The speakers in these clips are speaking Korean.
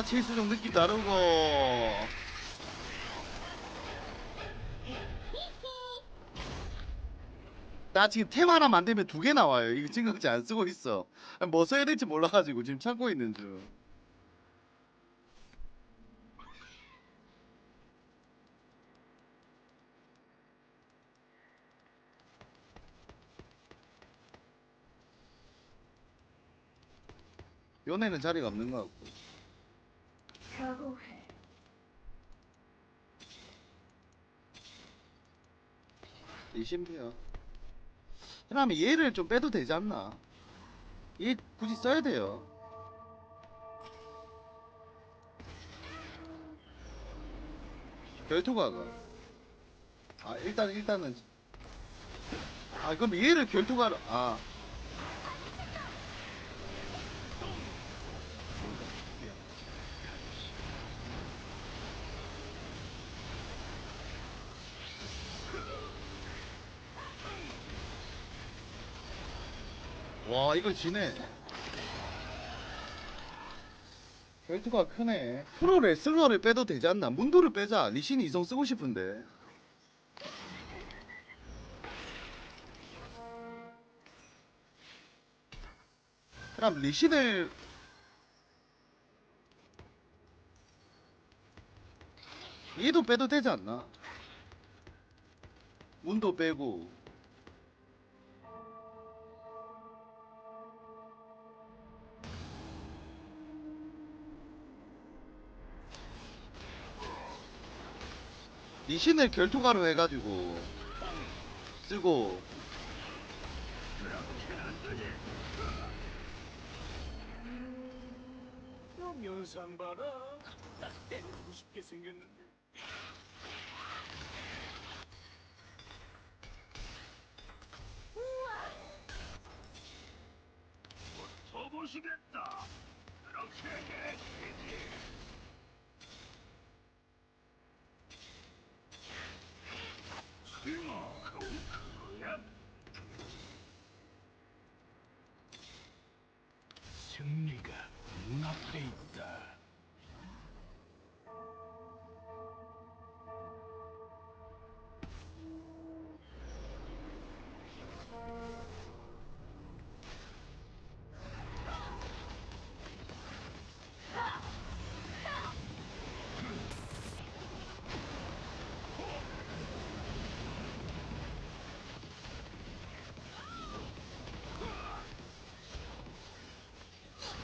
아따 체수종 느낌 다르고. 나 지금 템 하나 만들면 두 개 나와요. 이거 증강제 안 쓰고 있어. 뭐 써야 될지 몰라가지고 지금 찾고 있는 중. 연애는 자리가 없는 것 같고 각오해. 이 신비야. 그러면 얘를 좀 빼도 되지 않나? 얘 굳이 써야 돼요. 결투가가 아 일단 일단은. 아 그럼 얘를 결투가로 아 와 이거 지네. 결투가 크네. 프로 레슬러를 빼도 되지 않나? 문도를 빼자. 리신이 이성 쓰고 싶은데. 그럼 리신을 얘도 빼도 되지 않나? 문도 빼고 리신을 결투가로 해가지고 쓰고 저 면상 봐라. 딱 때리고 싶게 생겼는데. 더 보시겠다. 그렇게 해주지.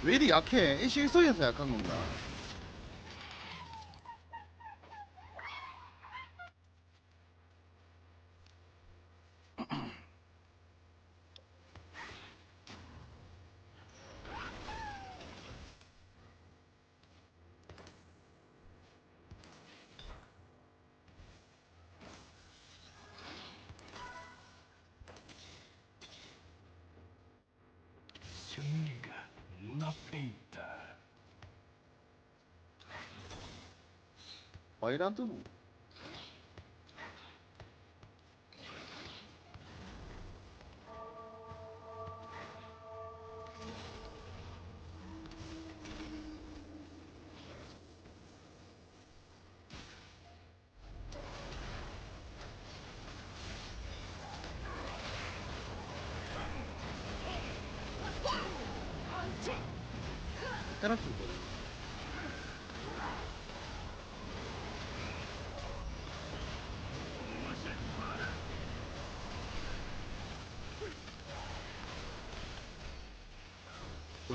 왜 이리 약해? 이 실소에서 약한 건가 눈앞에 있다. 바이란트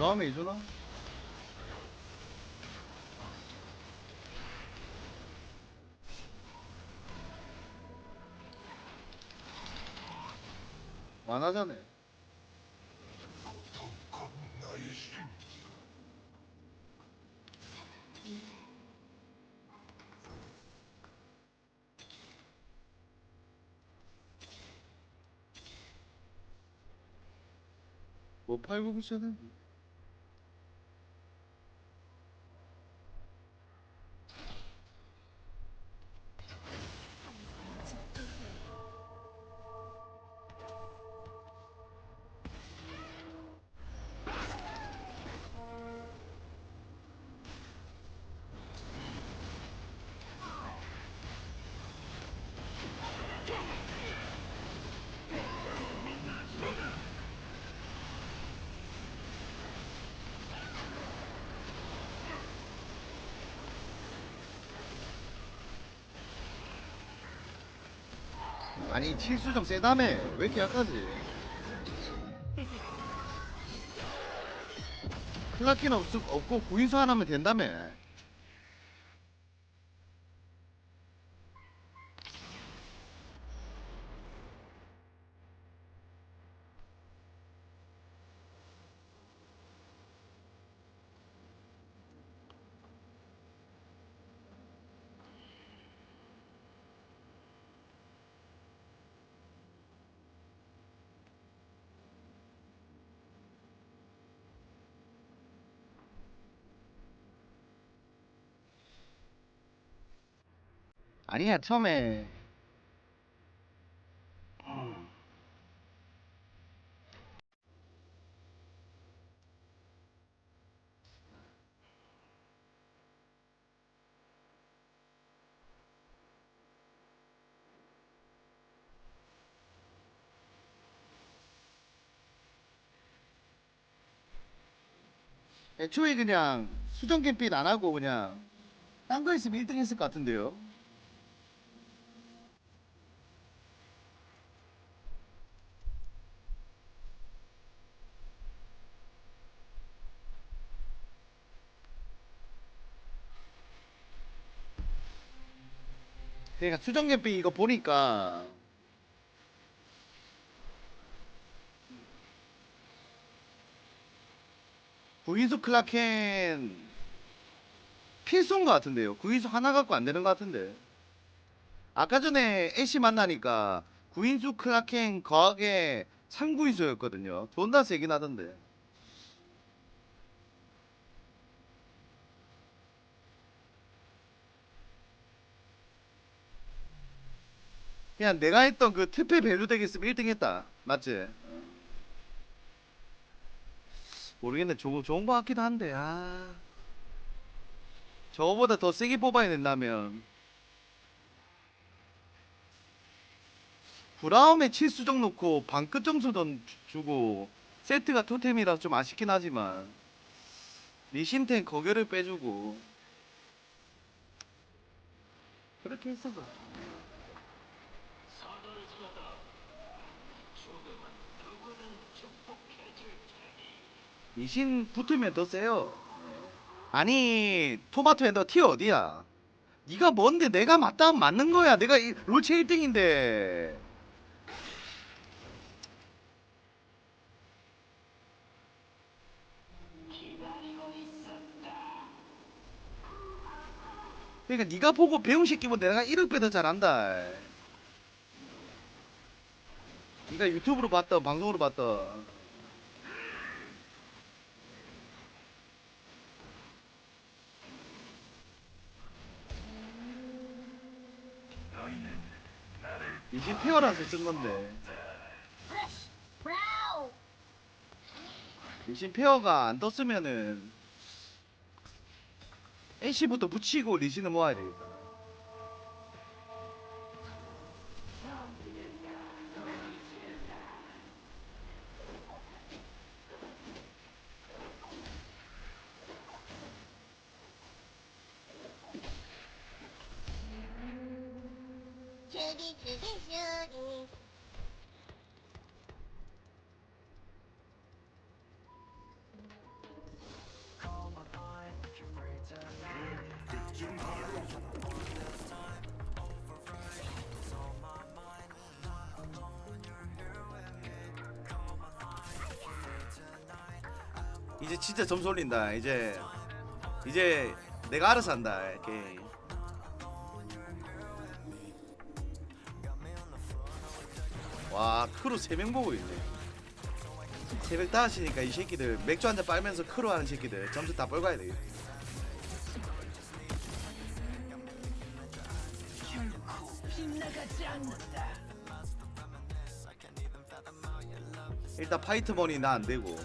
다음에 이주나? 완하자네 뭐 팔고 계셔야 아니 칠수정 세다며 왜 이렇게 약하지? 클라키는 없, 없고 구인수 하나면 된다며 아니야 처음에 애초에 그냥 수정 캠페인 안 하고 그냥 딴 거 있으면 1등 했을 것 같은데요. 그러니까 수정 캠페인 이거 보니까 구인수 클라켄 필수인 것 같은데요. 구인수 하나 갖고 안 되는 것 같은데. 아까 전에 애쉬 만나니까 구인수 클라켄 거하게 3구인수였거든요. 존나 세긴 하던데. 그냥 내가 했던 그 특패 밸류덱 있으면 1등 했다. 맞지? 모르겠네. 좋은, 좋은 것 같기도 한데, 아. 저거보다 더 세게 뽑아야 된다면. 브라움에 칠수정 놓고 반끝 점수 던 주고 세트가 토템이라 좀 아쉽긴 하지만 리신텐 거결을 빼주고 그렇게 했어도 선을 지나다 조금은 누구는 축복해줄 리신 붙으면 더 세요. 아니 토마토 핸더 티 어디야? 네가 뭔데? 내가 맞다면 맞는 거야. 내가 이- 롤체 1등인데. 그러니까 네가 보고 배운 새끼면 내가 1억 배 더 잘한다. 네가 유튜브로 봤다 방송으로 봤다 이제 페어라서 쓴 건데. 리신 페어가 안 떴으면은 애쉬부터 붙이고 리신을 모아야 되겠다 슈리 슈리 슈리 이제 진짜 점수 올린다. 이제 이제 내가 알아서 한다 이렇게 와 크루 3명 보고 있네. 새벽 5시니까 이 새끼들 맥주 한 잔 빨면서 크루 하는 새끼들 점수 다 되겠다 빗나가지 않는다. 일단 파이트 머니 나 안 되고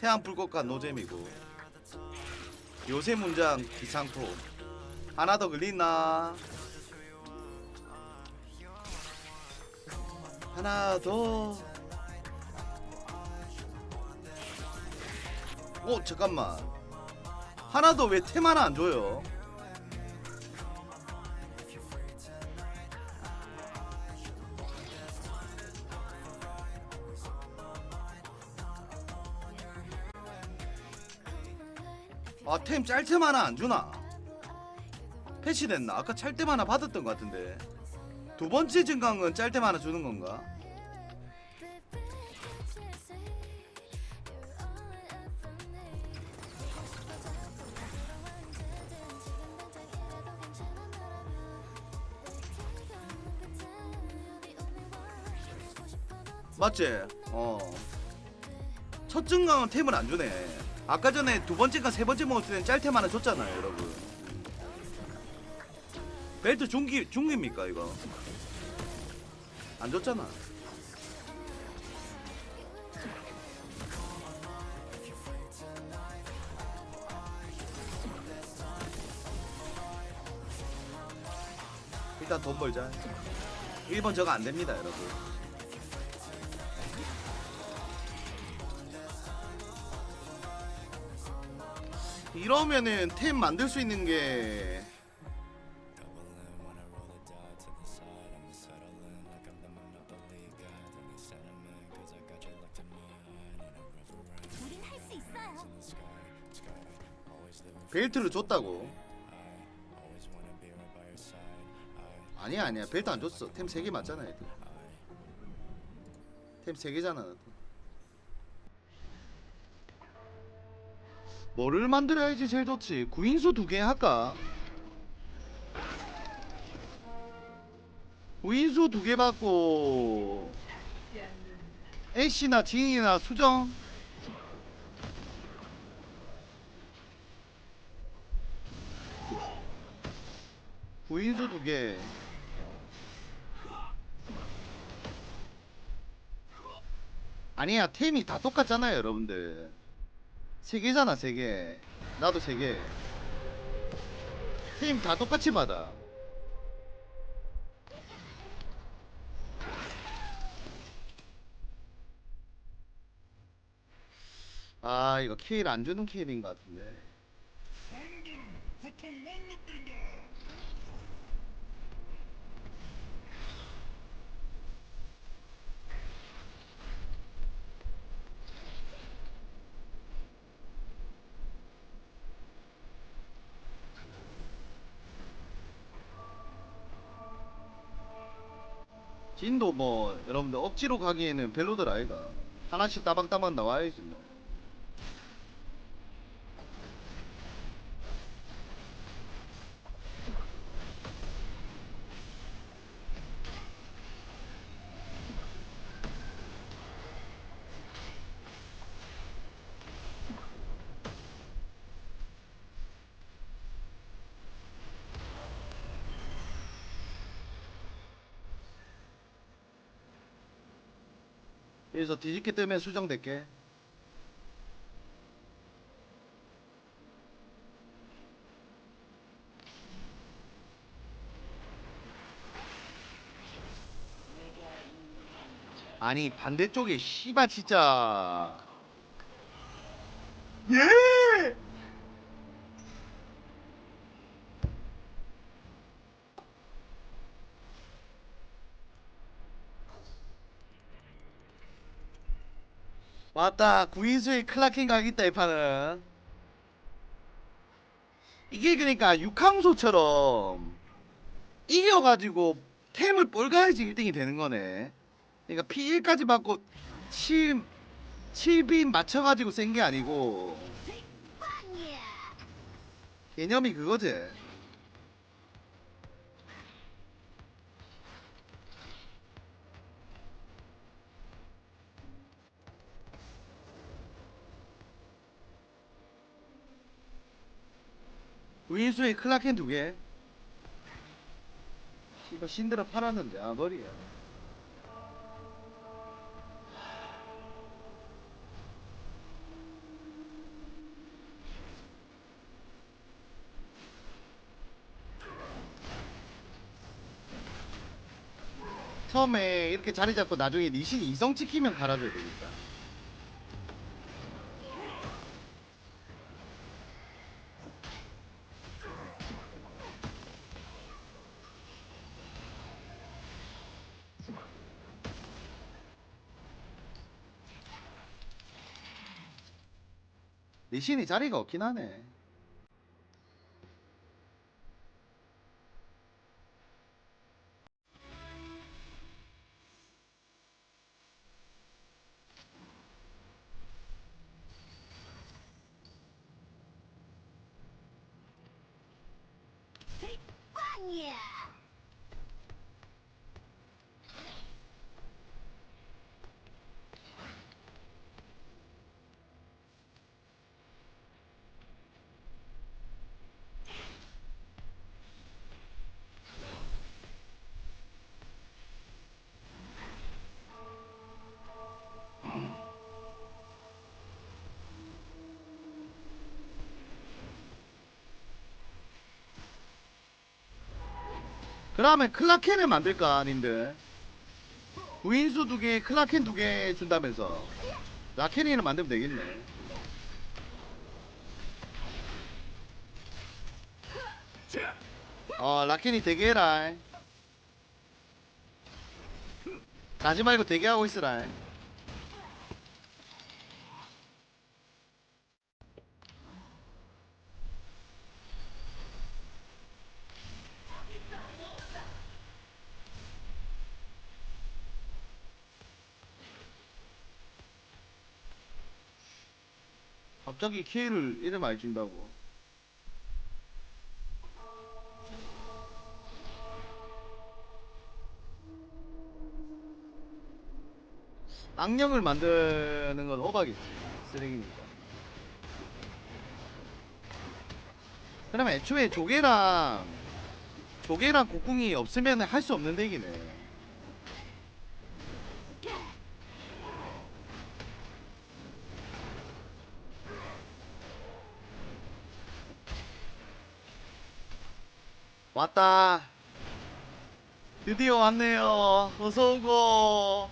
태양 불꽃과 노잼이고 요새 문장 기상토 하나 더 걸리나 하나 더. 오 잠깐만. 하나 더왜 테마나 안 줘요? 아 템 짤템 하나 안 주나? 패치됐나? 아까 찰 때 하나 받았던 것 같은데. 두 번째 증강은 짤템 하나 주는 건가? 맞지? 어. 첫 증강은 템을 안 주네. 아까 전에 두 번째가 세 번째 먹었을 때는 짤템 하나 줬잖아요, 여러분. 벨트 중기 중기입니까 이거? 안 줬잖아. 일단 돈 벌자. 1번 저거 안 됩니다, 여러분. 이러면은 템 만들 수 있는 게 벨트를 줬다고. 아니야 아니야 벨트 안 줬어. 템 3개 맞잖아 애들. 템 3개잖아. 뭐를 만들어야지 제일 좋지? 구인수 두 개 할까? 구인수 두 개 받고 애쉬나 징이나 수정 구인수 두 개. 아니야 템이 다 똑같잖아요 여러분들. 세 개잖아 세개. 나도 세개 템 다 똑같이 받아. 아 이거 케일 안 주는 케일인 것 같은데 진도 뭐 여러분들 억지로 가기에는 별로들 아이가 하나씩 따방따방 나와야지 뭐. 그래서 뒤집게 뜨면 수정될게. 아니 반대쪽에 씨발 진짜. 예 맞다. 구인수에 클라킹 가겠다 이 판은 이게 그러니까 육항소처럼 이겨가지고 템을 뻘가야지 1등이 되는 거네. 그러니까 P1까지 받고 7 7빈 맞춰가지고 센 게 아니고. 개념이 그거지 구인수에 클라켄 두 개. 이거 신드라 팔았는데 아 머리야 처음에 이렇게 자리 잡고 나중에 니신 이성 찍히면 갈아줘야 되겠다 니신이 자리가 없긴 하네 그러면 클라켄을 만들까 님들? 구인수 두개 클라켄 두 개 준다면서. 라켄이를 만들면 되겠네. 자, 어 라켄이 대기해라 가지 말고 대기하고 있으라 갑자기 키를 이래 많이 준다고. 악령을 만드는 건 오박이지 쓰레기니까. 그러면 애초에 조개랑 조개랑 곡궁이 없으면 할 수 없는 덱이네 왔다. 드디어 왔네요. 어서 오고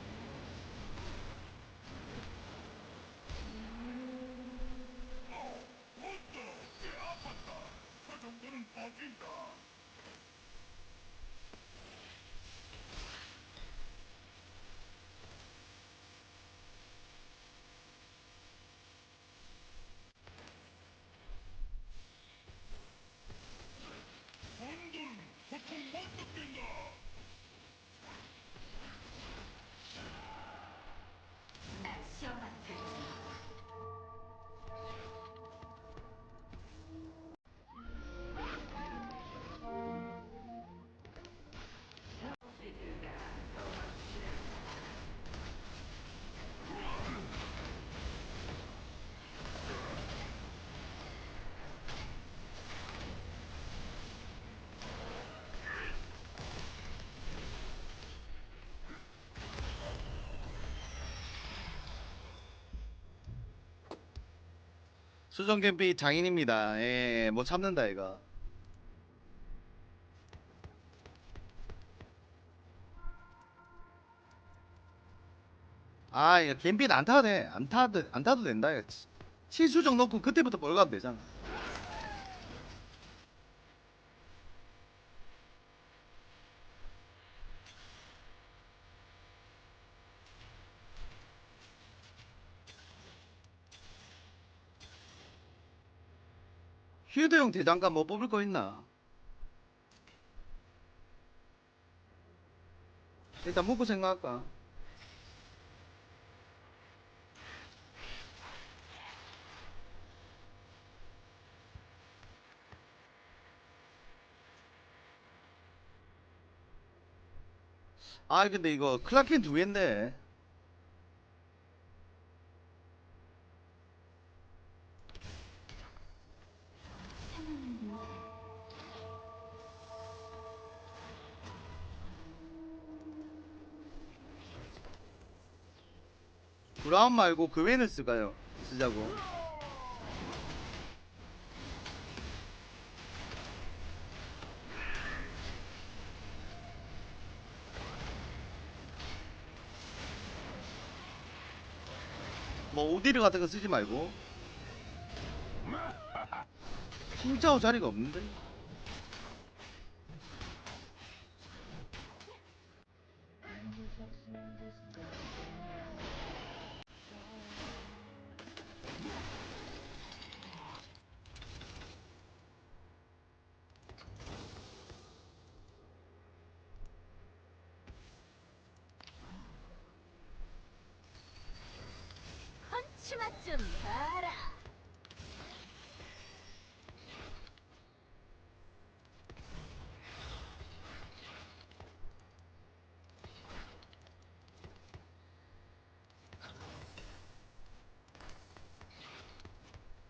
수정 캠피 장인입니다. 예, 못 참는다 이거. 아, 이거 캠피는 안 타도 돼. 안 타도 안 타도 된다. 이거. 치- 치수정 놓고 그때부터 벌 가면 되잖아. 휴대용 대장간 뭐 뽑을 거 있나? 일단 먹고 생각할까? 아 근데 이거 클라켄 두 개인데 브라운 말고 그 웬을 쓸까요? 쓰자고. 뭐 오디르 같은 거 쓰지 말고. 진짜오 자리가 없는데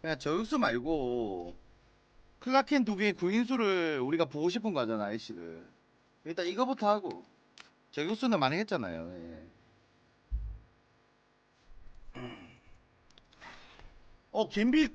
그냥 저격수 말고 클라켄 두 개의 구인수를 우리가 보고 싶은 거잖아 애쉬를 일단 이거부터 하고 저격수는 많이 했잖아요 예. 어 갬빗